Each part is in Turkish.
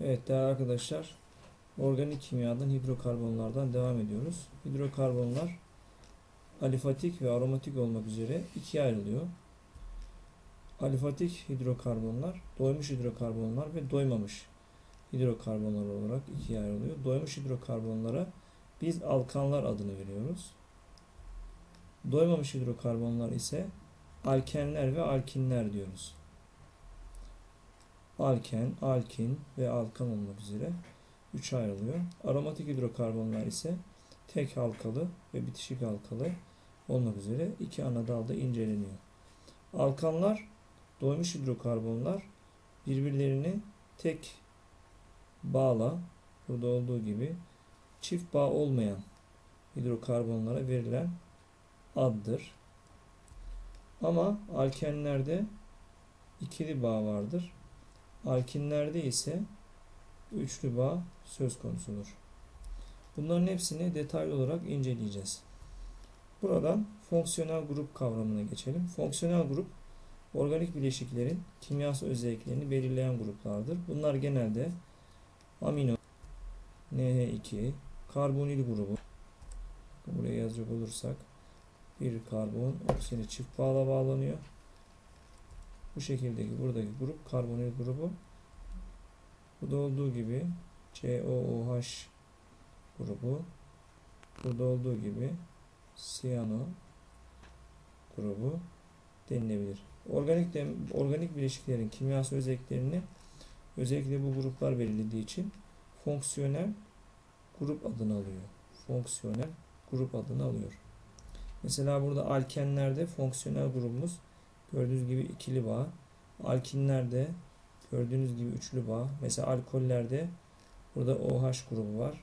Evet değerli arkadaşlar organik kimyadan hidrokarbonlardan devam ediyoruz. Hidrokarbonlar alifatik ve aromatik olmak üzere ikiye ayrılıyor. Alifatik hidrokarbonlar doymuş hidrokarbonlar ve doymamış hidrokarbonlar olarak ikiye ayrılıyor. Doymuş hidrokarbonlara biz alkanlar adını veriyoruz. Doymamış hidrokarbonlar ise alkenler ve alkinler diyoruz alken, alkin ve alkan olmak üzere 3'e ayrılıyor. Aromatik hidrokarbonlar ise tek halkalı ve bitişik halkalı olmak üzere iki ana dalda inceleniyor. Alkanlar, doymuş hidrokarbonlar birbirlerini tek bağla, burada olduğu gibi çift bağ olmayan hidrokarbonlara verilen addır. Ama alkenlerde ikili bağ vardır. Alkinlerde ise üçlü bağ söz konusudur. Bunların hepsini detaylı olarak inceleyeceğiz. Buradan fonksiyonel grup kavramına geçelim. Fonksiyonel grup organik bileşiklerin kimyasal özelliklerini belirleyen gruplardır. Bunlar genelde amino, NH2, karbonil grubu. Buraya yazacak olursak bir karbon oksijeni çift bağla bağlanıyor. Bu şekildeki buradaki grup karbonil grubu. Burada olduğu gibi COOH grubu. Burada olduğu gibi siyano grubu denilebilir. Organik de, organik bileşiklerin kimyasal özelliklerini özellikle bu gruplar belirlediği için fonksiyonel grup adını alıyor. Fonksiyonel grup adını alıyor. Mesela burada alkenlerde fonksiyonel grubumuz Gördüğünüz gibi ikili bağ. Alkinlerde gördüğünüz gibi üçlü bağ. Mesela alkollerde burada OH grubu var.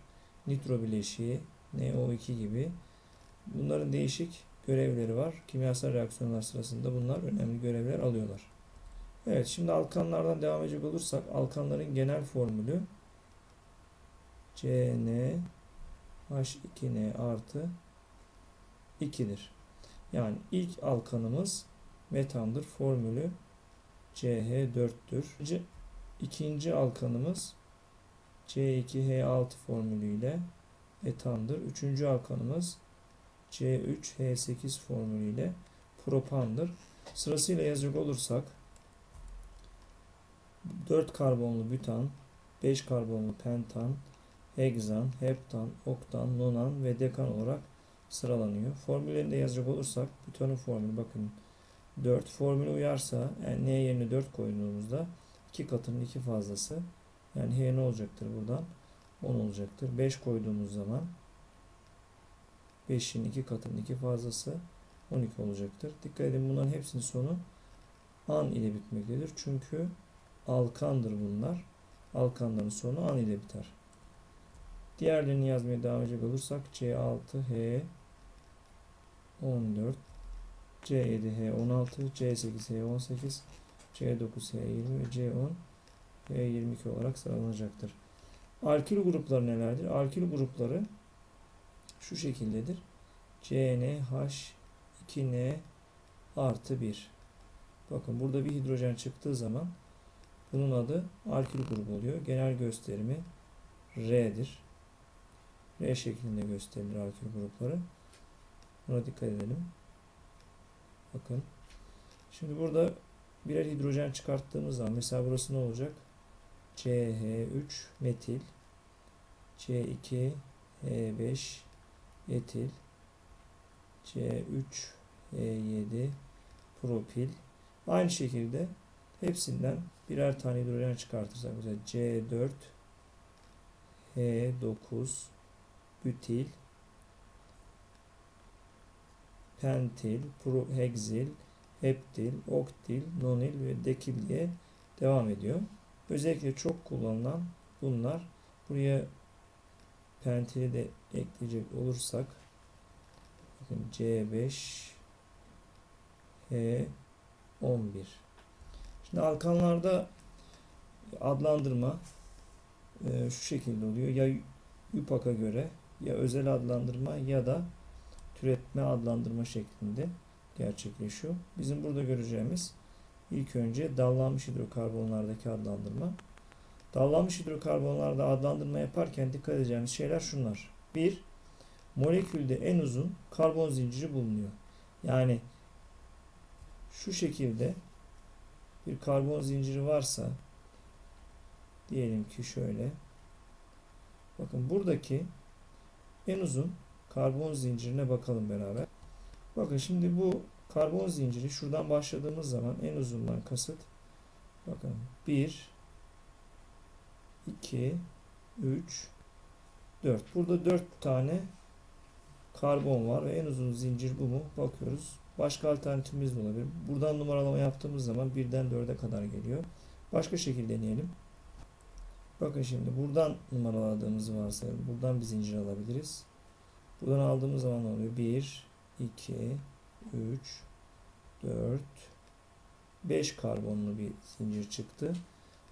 Nitro bileşiği, NO2 gibi. Bunların değişik görevleri var. Kimyasal reaksiyonlar sırasında bunlar önemli görevler alıyorlar. Evet şimdi alkanlardan devam edecek olursak alkanların genel formülü CN H2N artı 2'dir. Yani ilk alkanımız metandır. Formülü CH4'tür. İkinci alkanımız C2H6 formülüyle etandır. Üçüncü alkanımız C3H8 formülüyle propandır. Sırasıyla yazacak olursak 4 karbonlu butan, 5 karbonlu pentan, hegzan, heptan, oktan, nonan ve dekan olarak sıralanıyor. Formüllerini de yazacak olursak butanın formülü bakın 4 formülü uyarsa yani n yerine 4 koyduğumuzda 2 katının 2 fazlası yani h ne olacaktır buradan 10 olacaktır. 5 koyduğumuz zaman 5'in 2 katının 2 fazlası 12 olacaktır. Dikkat edin bunların hepsinin sonu an ile bitmektedir. Çünkü alkandır bunlar. Alkanların sonu an ile biter. Diğerlerini yazmaya devam edecek olursak C6H 14 C7H16, C8H18, C9H20 ve C10 H22 olarak sıralanacaktır. Alkil grupları nelerdir? Alkil grupları şu şekildedir. CnH2n artı 1. Bakın burada bir hidrojen çıktığı zaman bunun adı alkil grubu oluyor. Genel gösterimi R'dir. R şeklinde gösterilir alkil grupları. Buna dikkat edelim. Bakın. Şimdi burada birer hidrojen çıkarttığımız zaman mesela burası ne olacak? CH3 metil C2 H5 etil C3 H7 propil aynı şekilde hepsinden birer tane hidrojen çıkartırsak mesela C4 H9 bütil pentil, prohexil, heptil, oktil, nonil ve dekil diye devam ediyor. Özellikle çok kullanılan bunlar. Buraya pentili de ekleyecek olursak bakın C5 H11 Şimdi alkanlarda adlandırma e, şu şekilde oluyor. Ya YUPAC'a göre ya özel adlandırma ya da türetme adlandırma şeklinde gerçekleşiyor. Bizim burada göreceğimiz ilk önce dallanmış hidrokarbonlardaki adlandırma. Dallanmış hidrokarbonlarda adlandırma yaparken dikkat edeceğimiz şeyler şunlar. 1. Molekülde en uzun karbon zinciri bulunuyor. Yani şu şekilde bir karbon zinciri varsa diyelim ki şöyle bakın buradaki en uzun karbon zincirine bakalım beraber. Bakın şimdi bu karbon zinciri şuradan başladığımız zaman en uzundan kasıt bakın 1 2 3 4 burada 4 tane karbon var ve en uzun zincir bu mu? Bakıyoruz. Başka alternatifimiz olabilir. Buradan numaralama yaptığımız zaman birden 4'e kadar geliyor. Başka şekilde deneyelim. Bakın şimdi buradan numaraladığımızı varsayalım. Buradan bir zincir alabiliriz. Buradan aldığımız zaman ne oluyor? 1, 2, 3, 4, 5 karbonlu bir zincir çıktı.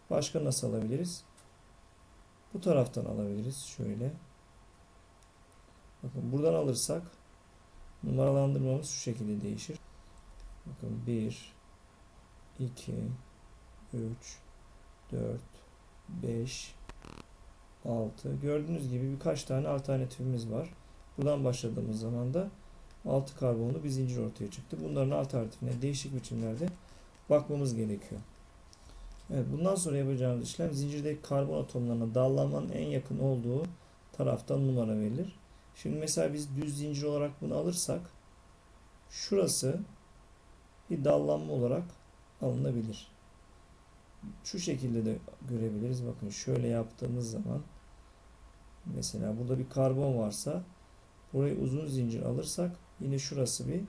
Başka nasıl alabiliriz? Bu taraftan alabiliriz. Şöyle. Bakın buradan alırsak numaralandırmamız şu şekilde değişir. Bakın 1, 2, 3, 4, 5, 6. Gördüğünüz gibi birkaç tane alternatifimiz var. Buradan başladığımız zaman da 6 karbonlu bir zincir ortaya çıktı. Bunların alternatifine değişik biçimlerde bakmamız gerekiyor. Evet, bundan sonra yapacağımız işlem zincirdeki karbon atomlarına dallanmanın en yakın olduğu taraftan numara verilir. Şimdi mesela biz düz zincir olarak bunu alırsak şurası bir dallanma olarak alınabilir. Şu şekilde de görebiliriz. Bakın şöyle yaptığımız zaman mesela burada bir karbon varsa burayı uzun zincir alırsak yine şurası bir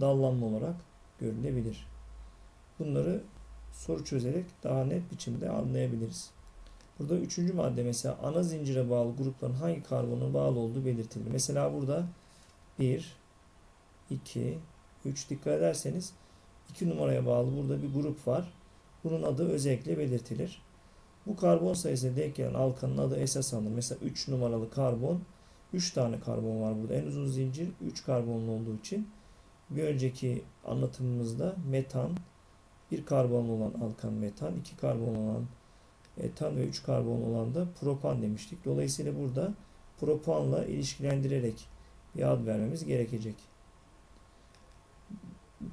dallanma olarak görülebilir. Bunları soru çözerek daha net biçimde anlayabiliriz. Burada üçüncü madde mesela ana zincire bağlı grupların hangi karbona bağlı olduğu belirtilir. Mesela burada 1, 2, 3 dikkat ederseniz 2 numaraya bağlı burada bir grup var. Bunun adı özellikle belirtilir. Bu karbon sayısına denk gelen alkanın adı esas alınır. Mesela 3 numaralı karbon 3 tane karbon var burada. En uzun zincir 3 karbonlu olduğu için bir önceki anlatımımızda metan, bir karbon olan alkan metan, iki karbon olan etan ve 3 karbon olan da propan demiştik. Dolayısıyla burada propanla ilişkilendirerek bir ad vermemiz gerekecek.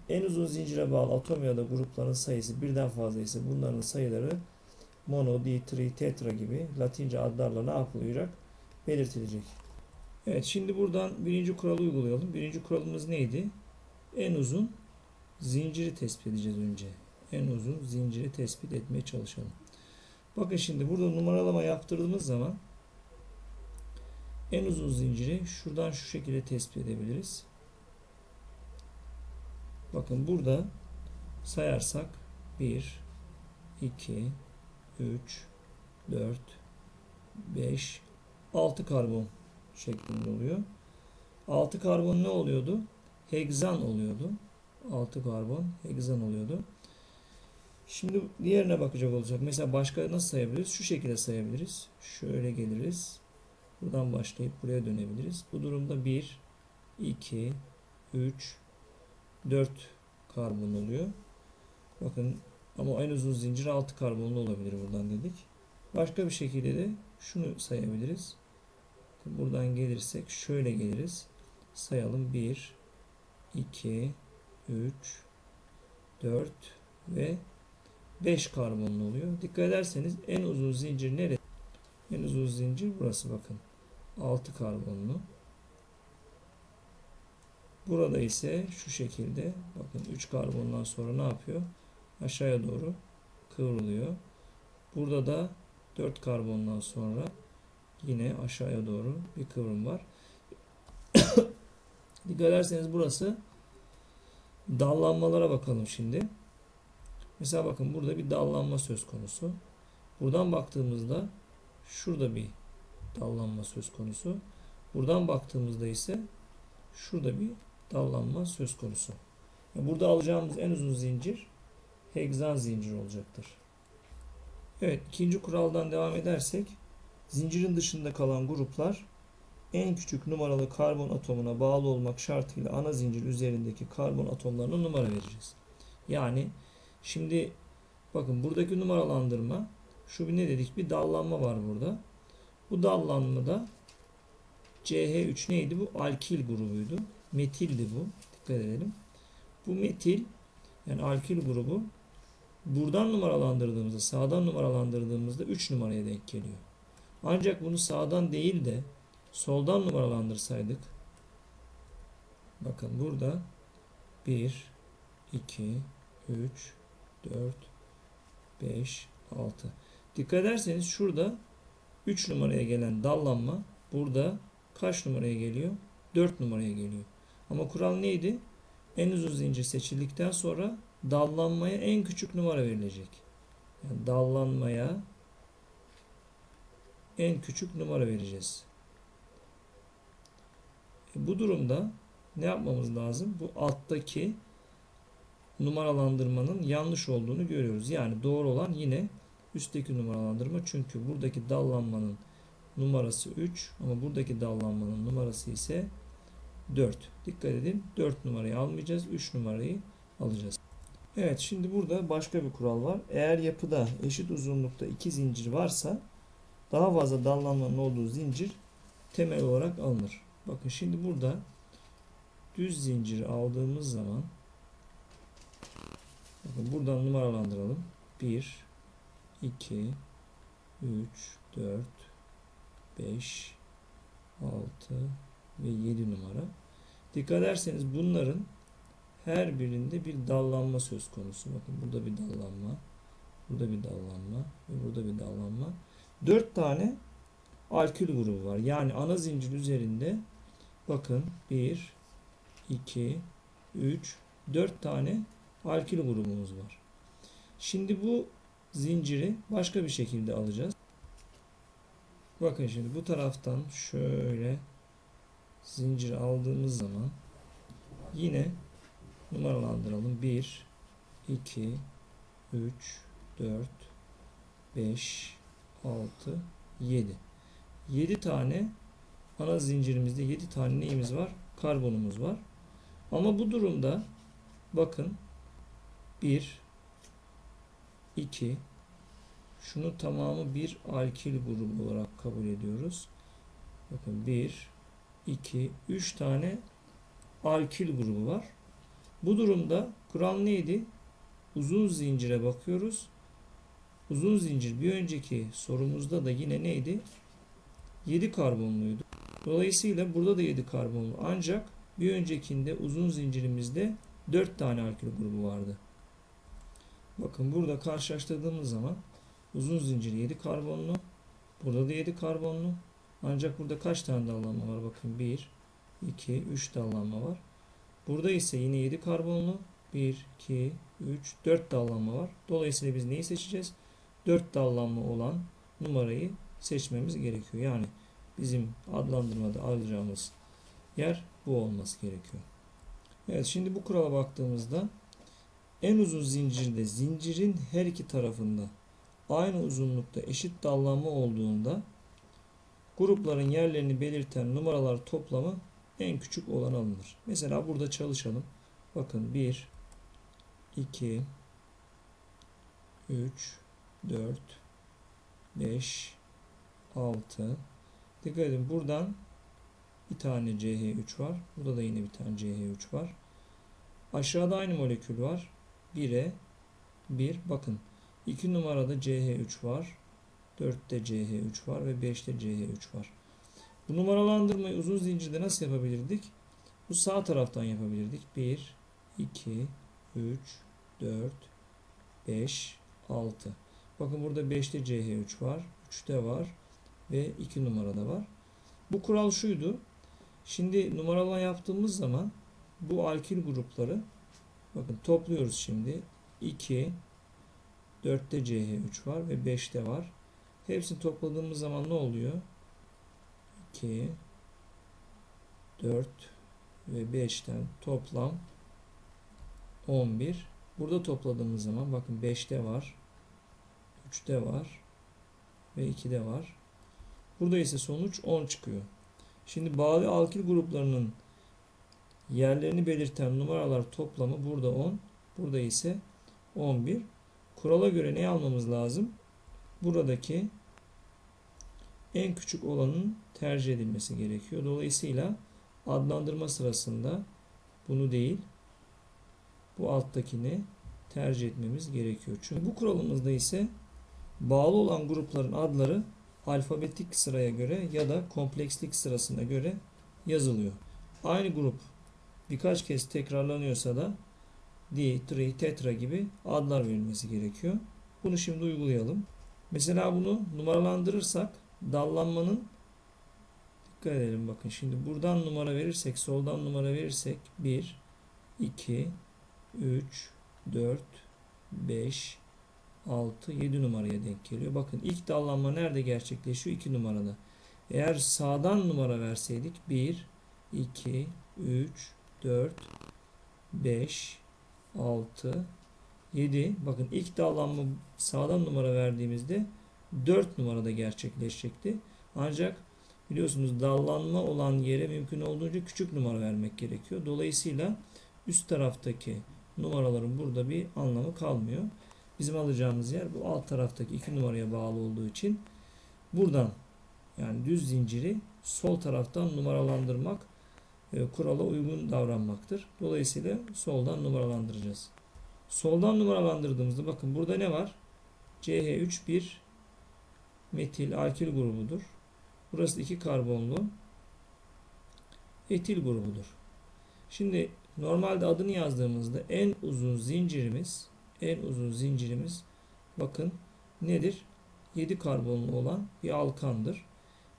En uzun zincire bağlı atom ya da grupların sayısı birden fazla ise bunların sayıları mono, di, tri, tetra gibi latince adlarla ne yapılacak? Belirtilecek. Evet şimdi buradan birinci kuralı uygulayalım. Birinci kuralımız neydi? En uzun zinciri tespit edeceğiz önce. En uzun zinciri tespit etmeye çalışalım. Bakın şimdi burada numaralama yaptırdığımız zaman en uzun zinciri şuradan şu şekilde tespit edebiliriz. Bakın burada sayarsak 1, 2, 3, 4, 5, 6 karbon şeklinde oluyor. 6 karbon ne oluyordu? Hegzan oluyordu. 6 karbon hegzan oluyordu. Şimdi diğerine bakacak olacak. Mesela başka nasıl sayabiliriz? Şu şekilde sayabiliriz. Şöyle geliriz. Buradan başlayıp buraya dönebiliriz. Bu durumda 1, 2, 3, 4 karbon oluyor. Bakın ama en uzun zincir 6 karbonlu olabilir buradan dedik. Başka bir şekilde de şunu sayabiliriz. Buradan gelirsek şöyle geliriz. Sayalım 1, 2, 3, 4 ve 5 karbonlu oluyor. Dikkat ederseniz en uzun zincir neresi? En uzun zincir burası bakın. 6 karbonlu. Burada ise şu şekilde bakın 3 karbondan sonra ne yapıyor? Aşağıya doğru kıvrılıyor. Burada da 4 karbondan sonra yine aşağıya doğru bir kıvrım var. Dikkat ederseniz burası dallanmalara bakalım şimdi. Mesela bakın burada bir dallanma söz konusu. Buradan baktığımızda şurada bir dallanma söz konusu. Buradan baktığımızda ise şurada bir dallanma söz konusu. Yani burada alacağımız en uzun zincir hegzan zincir olacaktır. Evet ikinci kuraldan devam edersek zincirin dışında kalan gruplar en küçük numaralı karbon atomuna bağlı olmak şartıyla ana zincir üzerindeki karbon atomlarına numara vereceğiz. Yani şimdi bakın buradaki numaralandırma Şu bir ne dedik? Bir dallanma var burada. Bu dallanmada CH3 neydi? Bu alkil grubuydu. Metildi bu. Dikkat edelim. Bu metil yani alkil grubu buradan numaralandırdığımızda, sağdan numaralandırdığımızda 3 numaraya denk geliyor. Ancak bunu sağdan değil de soldan numaralandırsaydık bakın burada 1 2 3 4 5 6 Dikkat ederseniz şurada 3 numaraya gelen dallanma burada kaç numaraya geliyor? 4 numaraya geliyor. Ama kural neydi? En uzun zincir seçildikten sonra dallanmaya en küçük numara verilecek. Yani dallanmaya en küçük numara vereceğiz. E bu durumda ne yapmamız lazım? Bu alttaki numaralandırmanın yanlış olduğunu görüyoruz. Yani doğru olan yine üstteki numaralandırma. Çünkü buradaki dallanmanın numarası 3 ama buradaki dallanmanın numarası ise 4. Dikkat edin 4 numarayı almayacağız. 3 numarayı alacağız. Evet şimdi burada başka bir kural var. Eğer yapıda eşit uzunlukta iki zincir varsa daha fazla dallanmanın olduğu zincir temel olarak alınır. Bakın şimdi burada düz zinciri aldığımız zaman bakın buradan numaralandıralım. 1 2 3 4 5 6 ve 7 numara. Dikkat ederseniz bunların her birinde bir dallanma söz konusu. Bakın burada bir dallanma, burada bir dallanma ve burada bir dallanma. 4 tane alkül grubu var. Yani ana zincir üzerinde bakın 1 2 3 4 tane alkül grubumuz var. Şimdi bu zinciri başka bir şekilde alacağız. Bakın şimdi bu taraftan şöyle zincir aldığımız zaman yine numaralandıralım. 1 2 3 4 5 6 7 7 tane ana zincirimizde 7 tane neyimiz var? Karbonumuz var. Ama bu durumda bakın 1 2 şunu tamamı bir alkil grubu olarak kabul ediyoruz. Bakın 1 2 3 tane alkil grubu var. Bu durumda kural neydi? Uzun zincire bakıyoruz. Uzun zincir bir önceki sorumuzda da yine neydi? 7 karbonluydu. Dolayısıyla burada da 7 karbonlu. Ancak bir öncekinde uzun zincirimizde 4 tane alkil grubu vardı. Bakın burada karşılaştırdığımız zaman uzun zincir 7 karbonlu. Burada da 7 karbonlu. Ancak burada kaç tane dallanma var? Bakın 1, 2, 3 dallanma var. Burada ise yine 7 karbonlu. 1, 2, 3, 4 dallanma var. Dolayısıyla biz neyi seçeceğiz? 4 dallanma olan numarayı seçmemiz gerekiyor. Yani bizim adlandırmada alacağımız yer bu olması gerekiyor. Evet şimdi bu kurala baktığımızda en uzun zincirde zincirin her iki tarafında aynı uzunlukta eşit dallanma olduğunda grupların yerlerini belirten numaralar toplamı en küçük olan alınır. Mesela burada çalışalım. Bakın 1 2 3 4 5 6 Dikkat edin buradan bir tane CH3 var. Burada da yine bir tane CH3 var. Aşağıda aynı molekül var. 1'e 1. Bakın 2 numarada CH3 var. 4'te CH3 var ve 5'te CH3 var. Bu numaralandırmayı uzun zincirde nasıl yapabilirdik? Bu sağ taraftan yapabilirdik. 1, 2, 3, 4, 5, 6. Bakın burada 5'te CH3 var. 3'te var. Ve 2 numarada var. Bu kural şuydu. Şimdi numaralama yaptığımız zaman bu alkil grupları bakın topluyoruz şimdi. 2, 4'te CH3 var ve 5'te var. Hepsini topladığımız zaman ne oluyor? 2 4 ve 5'ten toplam 11. Burada topladığımız zaman bakın 5'te var. 3'te var. Ve 2'de var. Burada ise sonuç 10 çıkıyor. Şimdi bağlı alkil gruplarının yerlerini belirten numaralar toplamı burada 10. Burada ise 11. Kurala göre ne almamız lazım? buradaki en küçük olanın tercih edilmesi gerekiyor. Dolayısıyla adlandırma sırasında bunu değil bu alttakini tercih etmemiz gerekiyor. Çünkü bu kuralımızda ise bağlı olan grupların adları alfabetik sıraya göre ya da komplekslik sırasına göre yazılıyor. Aynı grup birkaç kez tekrarlanıyorsa da di, tri, tetra gibi adlar verilmesi gerekiyor. Bunu şimdi uygulayalım. Mesela bunu numaralandırırsak dallanmanın dikkat edelim bakın şimdi buradan numara verirsek soldan numara verirsek 1 2 3 4 5 6 7 numaraya denk geliyor. Bakın ilk dallanma nerede gerçekleşiyor? 2 numarada. Eğer sağdan numara verseydik 1 2 3 4 5 6 7 bakın ilk dallanma sağdan numara verdiğimizde 4 numarada gerçekleşecekti. Ancak biliyorsunuz dallanma olan yere mümkün olduğunca küçük numara vermek gerekiyor. Dolayısıyla üst taraftaki numaraların burada bir anlamı kalmıyor. Bizim alacağımız yer bu alt taraftaki 2 numaraya bağlı olduğu için buradan yani düz zinciri sol taraftan numaralandırmak e, kurala uygun davranmaktır. Dolayısıyla soldan numaralandıracağız. Soldan numaralandırdığımızda bakın burada ne var? CH3 bir metil alkil grubudur. Burası iki karbonlu etil grubudur. Şimdi normalde adını yazdığımızda en uzun zincirimiz en uzun zincirimiz bakın nedir? 7 karbonlu olan bir alkandır.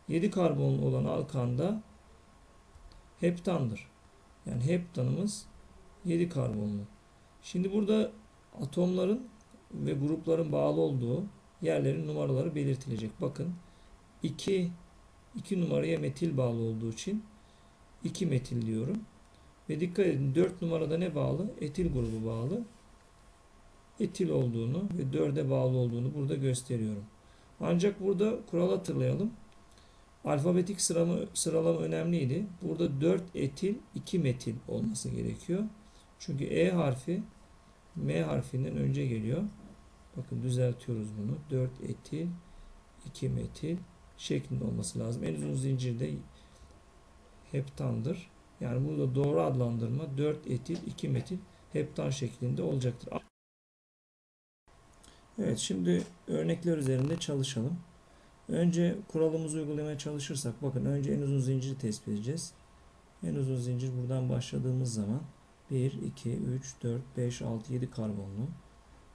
7 karbonlu olan alkanda heptandır. Yani heptanımız 7 karbonlu. Şimdi burada atomların ve grupların bağlı olduğu yerlerin numaraları belirtilecek. Bakın 2 2 numaraya metil bağlı olduğu için 2 metil diyorum. Ve dikkat edin 4 numarada ne bağlı? Etil grubu bağlı. Etil olduğunu ve 4'e bağlı olduğunu burada gösteriyorum. Ancak burada kural hatırlayalım. Alfabetik sıralama, sıralama önemliydi. Burada 4 etil 2 metil olması gerekiyor. Çünkü E harfi M harfinden önce geliyor. Bakın düzeltiyoruz bunu. 4 etil 2 metil şeklinde olması lazım. En uzun zincirde heptandır. Yani burada doğru adlandırma 4 etil 2 metil heptan şeklinde olacaktır. Evet şimdi örnekler üzerinde çalışalım. Önce kuralımızı uygulamaya çalışırsak bakın önce en uzun zinciri tespit edeceğiz. En uzun zincir buradan başladığımız zaman 1, 2, 3, 4, 5, 6, 7 karbonlu.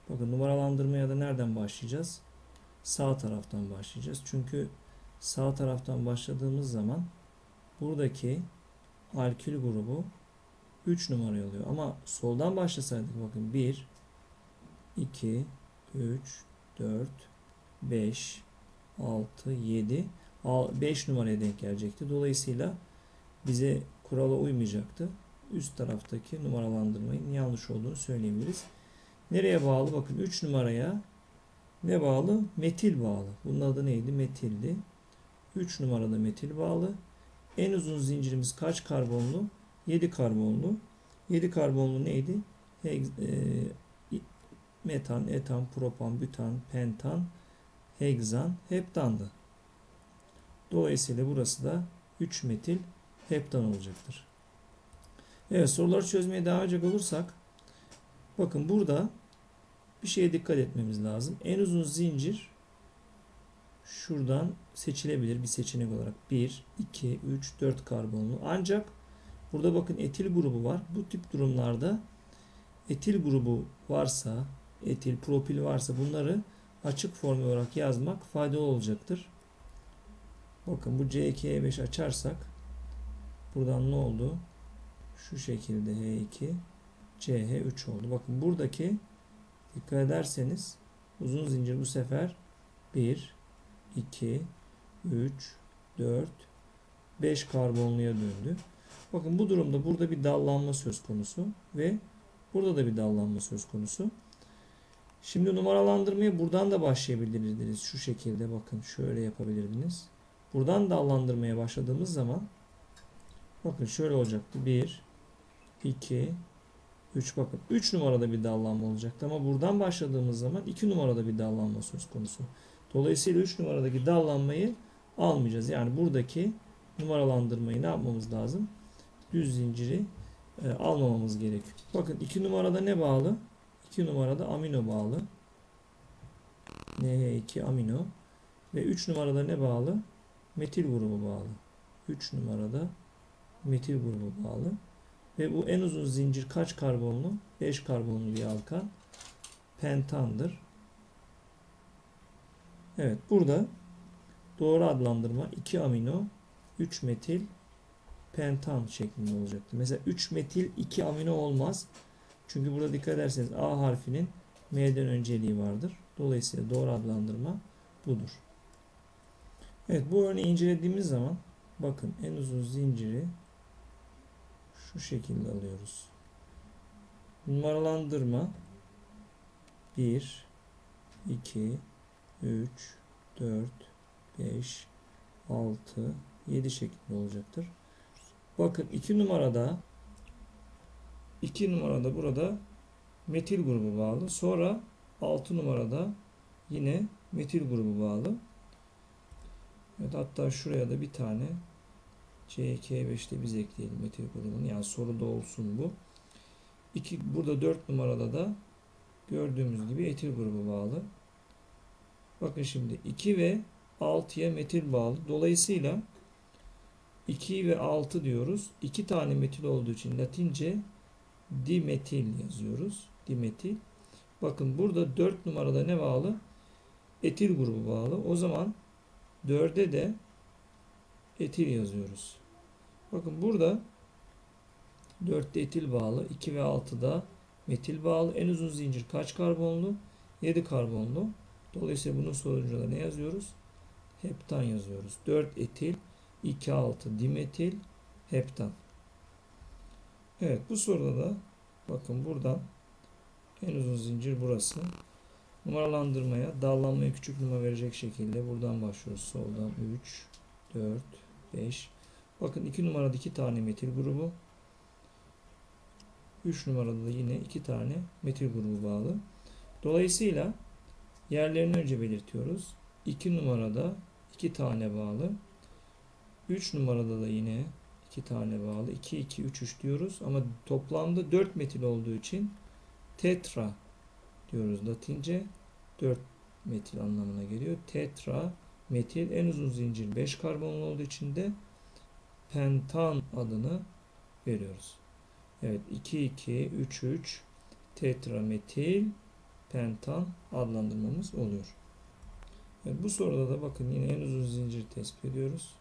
Bakın numaralandırmaya da nereden başlayacağız? Sağ taraftan başlayacağız. Çünkü sağ taraftan başladığımız zaman buradaki alkil grubu 3 numara alıyor. Ama soldan başlasaydık bakın 1, 2, 3, 4, 5, 6, 7, 5 numaraya denk gelecekti. Dolayısıyla bize kurala uymayacaktı. Üst taraftaki numaralandırmayın yanlış olduğunu söyleyebiliriz. Nereye bağlı? Bakın 3 numaraya ne bağlı? Metil bağlı. Bunun adı neydi? Metildi. 3 numarada metil bağlı. En uzun zincirimiz kaç karbonlu? 7 karbonlu. 7 karbonlu neydi? E, metan, etan, propan, bütan, pentan, hegzan, heptandı. Dolayısıyla burası da 3 metil heptan olacaktır. Evet soruları çözmeye devam edecek olursak bakın burada bir şeye dikkat etmemiz lazım. En uzun zincir şuradan seçilebilir bir seçenek olarak. 1, 2, 3, 4 karbonlu. Ancak burada bakın etil grubu var. Bu tip durumlarda etil grubu varsa, etil, propil varsa bunları açık formül olarak yazmak faydalı olacaktır. Bakın bu C2E5 açarsak buradan ne oldu? Şu şekilde H2 CH3 oldu. Bakın buradaki dikkat ederseniz uzun zincir bu sefer 1 2 3 4 5 karbonluya döndü. Bakın bu durumda burada bir dallanma söz konusu ve burada da bir dallanma söz konusu. Şimdi numaralandırmaya buradan da başlayabilirdiniz. Şu şekilde bakın şöyle yapabilirdiniz. Buradan dallandırmaya başladığımız zaman bakın şöyle olacaktı. 1 2 3 bakın 3 numarada bir dallanma olacaktı ama buradan başladığımız zaman 2 numarada bir dallanma söz konusu. Dolayısıyla 3 numaradaki dallanmayı almayacağız. Yani buradaki numaralandırmayı ne yapmamız lazım? Düz zinciri e, almamamız gerekiyor. Bakın 2 numarada ne bağlı? 2 numarada amino bağlı. NH2 amino. Ve 3 numarada ne bağlı? Metil grubu bağlı. 3 numarada metil grubu bağlı. Ve bu en uzun zincir kaç karbonlu? 5 karbonlu bir alkan. Pentandır. Evet burada doğru adlandırma 2 amino 3 metil pentan şeklinde olacaktı. Mesela 3 metil 2 amino olmaz. Çünkü burada dikkat ederseniz A harfinin M'den önceliği vardır. Dolayısıyla doğru adlandırma budur. Evet bu örneği incelediğimiz zaman bakın en uzun zinciri şu şekilde alıyoruz. Numaralandırma 1 2 3 4 5 6 7 şeklinde olacaktır. Bakın 2 numarada 2 numarada burada metil grubu bağlı. Sonra 6 numarada yine metil grubu bağlı. Evet, hatta şuraya da bir tane CK5'te biz ekleyelim metil grubunu. Yani soruda olsun bu. İki, burada 4 numarada da gördüğümüz gibi etil grubu bağlı. Bakın şimdi 2 ve 6'ya metil bağlı. Dolayısıyla 2 ve 6 diyoruz. 2 tane metil olduğu için Latince dimetil yazıyoruz. Dimetil. Bakın burada 4 numarada ne bağlı? Etil grubu bağlı. O zaman 4'e de etil yazıyoruz. Bakın burada 4'te etil bağlı. 2 ve 6'da metil bağlı. En uzun zincir kaç karbonlu? 7 karbonlu. Dolayısıyla bunun sonucunda ne yazıyoruz? Heptan yazıyoruz. 4 etil, 2 6 dimetil, heptan. Evet bu soruda da bakın buradan en uzun zincir burası. Numaralandırmaya, dallanmaya küçük numara verecek şekilde buradan başlıyoruz. Soldan 3, 4, 5. Bakın 2 numarada 2 tane metil grubu. 3 numarada da yine 2 tane metil grubu bağlı. Dolayısıyla yerlerini önce belirtiyoruz. 2 numarada 2 tane bağlı. 3 numarada da yine 2 tane bağlı. 2, 2, 3, 3 diyoruz. Ama toplamda 4 metil olduğu için tetra diyoruz Latince. 4 metil anlamına geliyor. Tetra metil en uzun zincir 5 karbonlu olduğu için de pentan adını veriyoruz. Evet 2 2 3 3 tetrametil pentan adlandırmamız oluyor. Evet, bu soruda da bakın yine en uzun zincir tespit ediyoruz.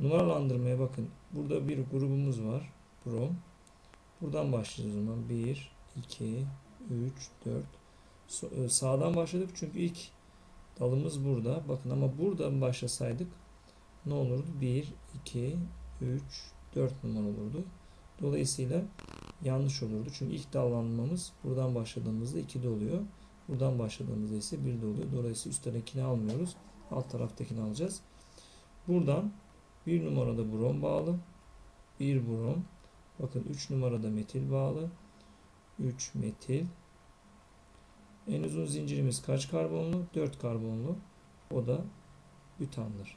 Numaralandırmaya bakın. Burada bir grubumuz var. Brom. Buradan başlayacağız o zaman. 1, 2, 3, 4. Sağdan başladık çünkü ilk dalımız burada. Bakın ama buradan başlasaydık ne olurdu? 1, 2, 3, 4 numara olurdu. Dolayısıyla yanlış olurdu. Çünkü ilk dallanmamız buradan başladığımızda 2'de oluyor. Buradan başladığımızda ise 1'de oluyor. Dolayısıyla üsttekini almıyoruz. Alt taraftakini alacağız. Buradan bir numarada brom bağlı. Bir brom. Bakın 3 numarada metil bağlı. 3 metil. En uzun zincirimiz kaç karbonlu? 4 karbonlu. O da bütandır.